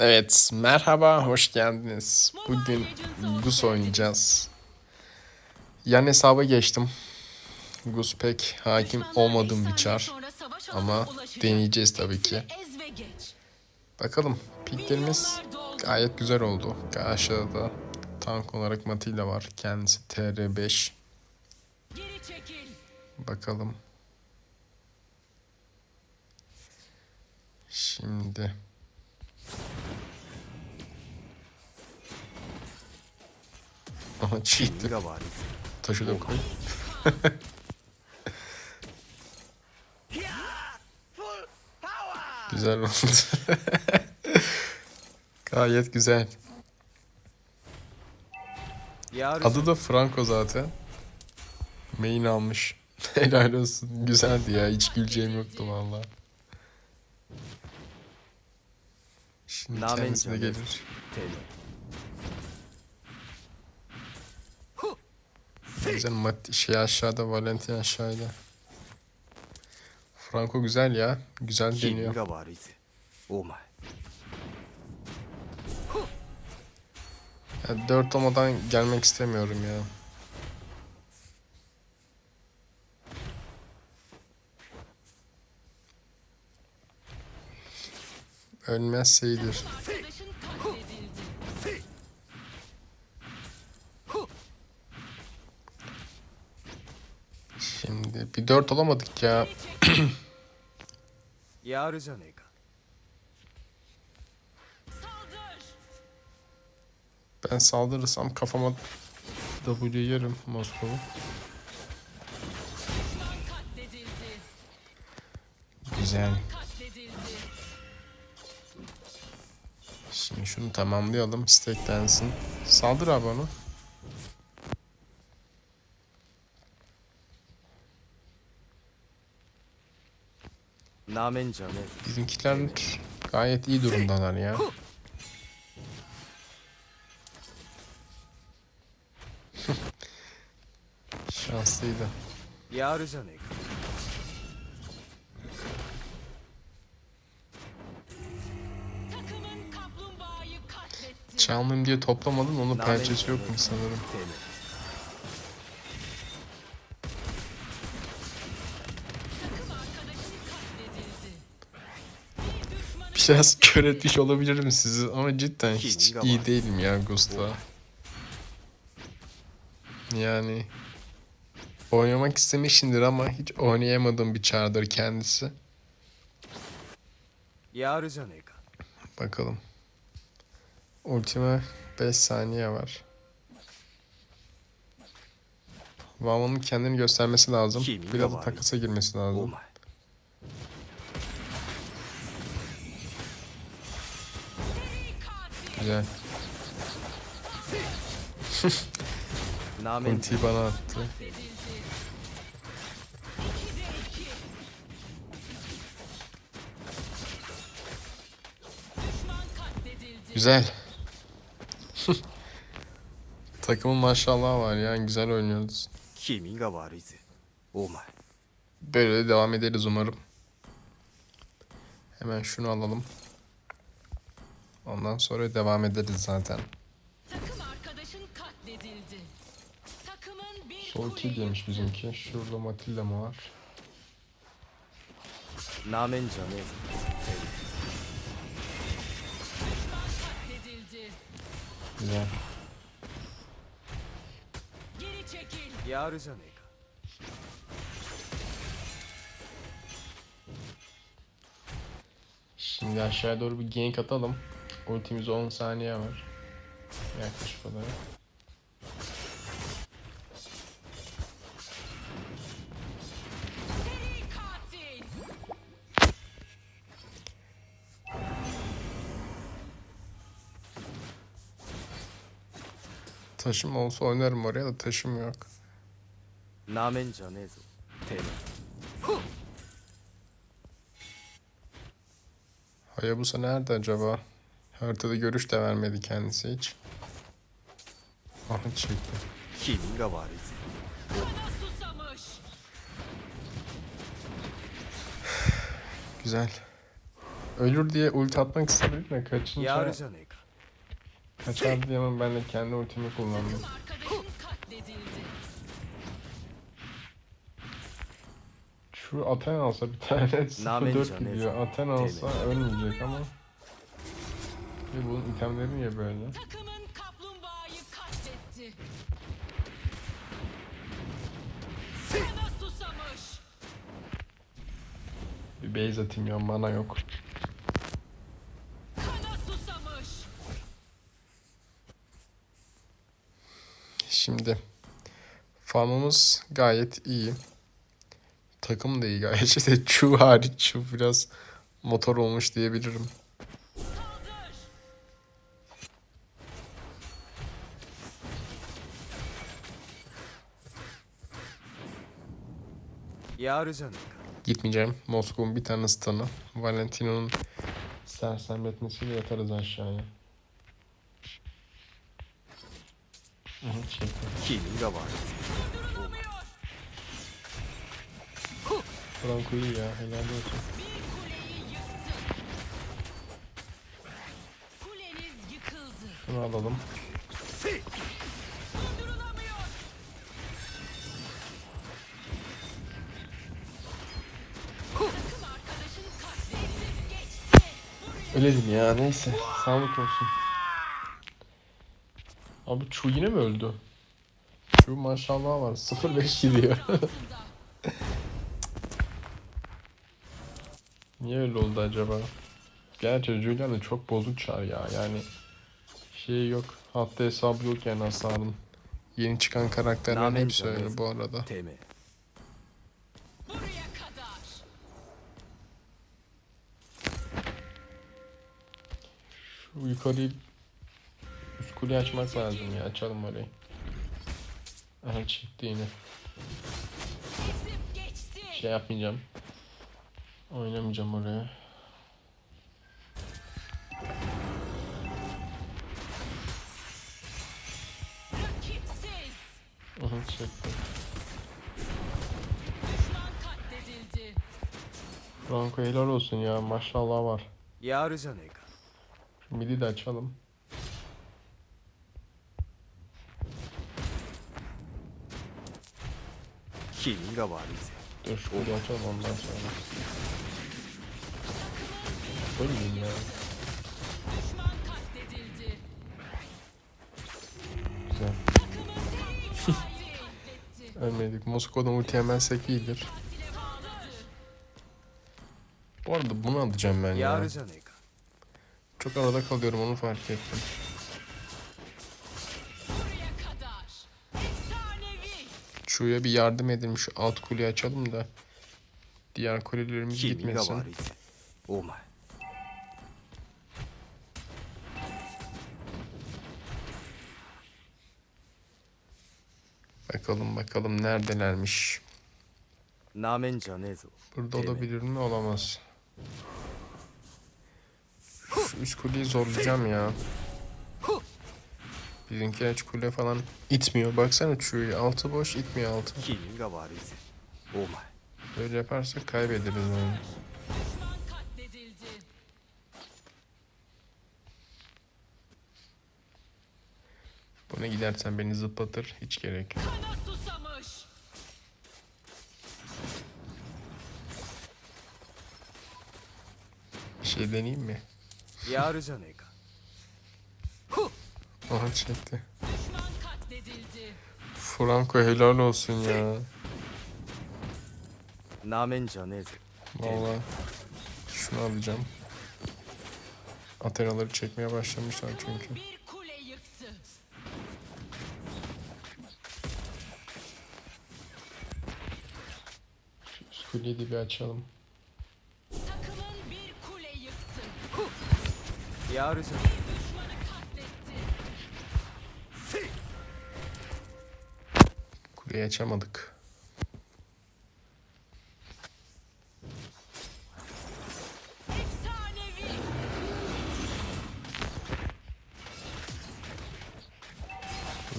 Evet, merhaba, hoş geldiniz. Bugün Gus oynayacağız. Yan hesaba geçtim. Gus pek hakim olmadığım bir çar. Ama deneyeceğiz tabii ki. Bakalım, piklerimiz gayet güzel oldu. Aşağıda da tank olarak Matilla var. Kendisi TR5. Geri çekil. Bakalım. Şimdi... Aha çiğ gitti. Taşı da koy. güzel oldu. Gayet güzel. Adı da Franco zaten. Main almış. Helal olsun. Güzeldi ya. Hiç güleceğim yoktu valla. Şimdi kendisine gelir. Taylor. Güzel Mat şey aşağıda Valentin aşağıda. Franco güzel ya. Güzel deniyor. Ya 4 olmadan gelmek istemiyorum ya. Ölmezse iyidir. Bir dört olamadık ya. ben saldırırsam kafama W yerim Moskov'u. Güzel. Şimdi şunu tamamlayalım. Steklensin. Saldır abi onu. Bizimkiler gayet iyi durumdalar ya. Şanslıydı. Çalmayayım diye toplamadım onun pençesi yok mu sanırım. Biraz kör etmiş olabilirim sizi ama cidden hiç iyi değilim ya Gusta. Yani oynamak istemişsindir ama hiç oynayamadığım bir çardır kendisi. Bakalım. Ultime 5 saniye var. Vamon'un kendini göstermesi lazım. Biraz da takasa girmesi lazım. Güzel. Namen. Bana attı. Güzel. Takımın maşallah var yani güzel oynuyoruz. Kimin gavarizi? Omar. Böyle de devam ederiz umarım. Hemen şunu alalım. Ondan sonra devam ederiz zaten. Takım arkadaşın katledildi. Takımın bir Sol kill demiş bizimki. Şurada Matilla mı var? 남은 전에 düşman. Güzel. Geri çekil. 야르자네가 Şimdi aşağıya doğru bir gank atalım. Ultimiz 10 saniye var. Yaklaşık olarak. Taşım olsa oynarım oraya da taşım yok. Namen 전해도 되는 Hayabusa nerede acaba? Haritada görüş de vermedi kendisi hiç. Aha çekti. Kim gavari? Güzel. Ölür diye ulti atmak istedik de kaçınca... Kaçar diyemem ben de kendi ultimi kullandım. Şu Aten alsa bir tane 0-4 gidiyor. Aten alsa ölmeyecek ama... Ve bunun itemleri niye böyle? Takımın kaplumbağayı katletti. Kana susamış. Bir base atayım ya mana yok. Kana susamış. Şimdi farmımız gayet iyi. Takım da iyi gayet. İşte Chu hariç Chu biraz motor olmuş diyebilirim. Gitmeyeceğim. Moskov'un bir tane stanı. Valentino'nun sersemletmesiyle yatarız aşağıya. Şey Franco iyi ya. Helal olsun. Kuleniz. Şunu alalım. Dedim ya neyse. Sağlık olsun. Abi Chu yine mi öldü? Chu maşallah var. 0-5 gidiyor. Niye öyle oldu acaba? Gerçi Julian da çok bozuk çar ya. Yani şey yok. Hatta hesabı yok yani hasarın. Yeni çıkan karakterlerin hepsi öyle bu arada. て Yukarıyı üst kuleyi açmak lazım ya. Açalım orayı. Aha çıktı yine. Şey yapmayacağım. Oynamayacağım oraya. Aha çıktı. Franco helal olsun ya maşallah var. Ya ne Midi de açalım. Killing var bize. Dur şunu oh. açalım ondan sonra. Ölmeyeyim ya. Güzel. Ölmedik. Moskova'dan ulti yemezsek iyidir. Bu arada bunu alacağım ben ya. ya çok arada kalıyorum onu fark ettim. Şuraya bir yardım edelim şu alt kuleyi açalım da diğer kulelerimiz gitmesin. Bakalım bakalım neredelermiş. Burada olabilir mi? Olamaz. Şu üst kuleyi zorlayacağım ya. Bizimki aç kule falan itmiyor. Baksana çüğü altı boş itmiyor altı. Böyle yaparsak kaybederiz onu. Buna gidersen beni zıplatır hiç gerek yok. Bir şey deneyeyim mi? やるじゃねえか Aha çekti. Düşman katledildi. Franco helal olsun ya. なめんじゃねえぞ Valla şunu alacağım. Atenaları çekmeye başlamışlar çünkü. Bir kule yıktı. Üst kuleyi de bir açalım. Yavrucuğum. Kuleyi açamadık.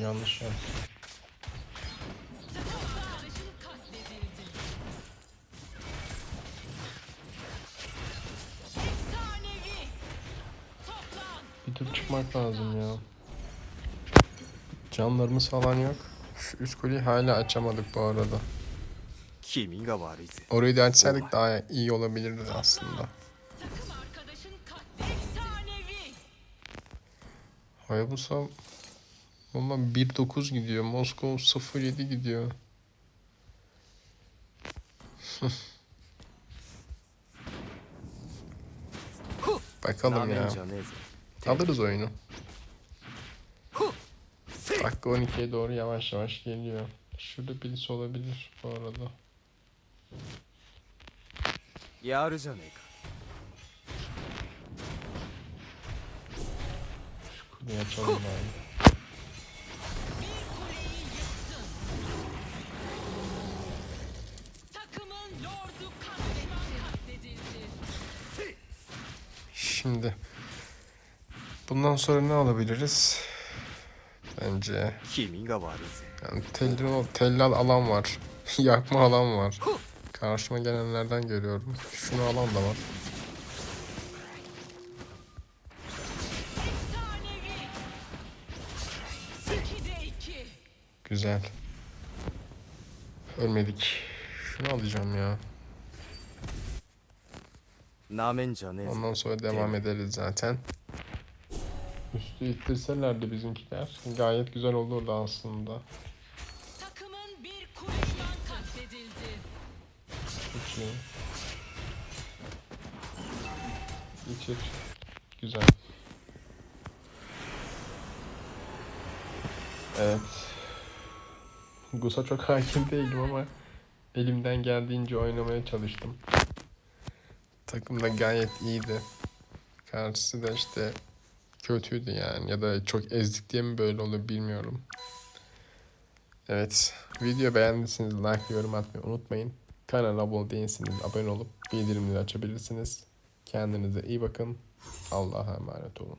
Yanlış yaptım. Bir tur çıkmak lazım ya. Canlarımız falan yok. Şu üst kuleyi hala açamadık bu arada. Orayı da açsaydık daha iyi olabilirdi aslında. Hayabusa Valla 1.9 gidiyor. Moskova 0.7 gidiyor. Bakalım ya. Alırız oyunu. Dakika 12'ye doğru yavaş yavaş geliyor. Şurada birisi olabilir bu arada. Yarı Kuleyi açalım bari. Şimdi Bundan sonra ne alabiliriz? Bence. Yani tellal, tellal alan var. Yakma alan var. Karşıma gelenlerden görüyorum. Şunu alan da var. Güzel. Ölmedik. Şunu alacağım ya. Ondan sonra devam ederiz zaten. Üstü ittirselerdi bizimkiler. Gayet güzel olurdu aslında. Takımın bir kuleden katledildi. Çok iyi. İç iç. Güzel. Evet. Gus'a çok hakim değilim ama elimden geldiğince oynamaya çalıştım. Takım da gayet iyiydi. Karşısı da işte kötüydü yani ya da çok ezdik diye mi böyle olur bilmiyorum. Evet, video beğendiyseniz like yorum atmayı unutmayın. Kanala abone değilseniz abone olup bildirimleri açabilirsiniz. Kendinize iyi bakın. Allah'a emanet olun.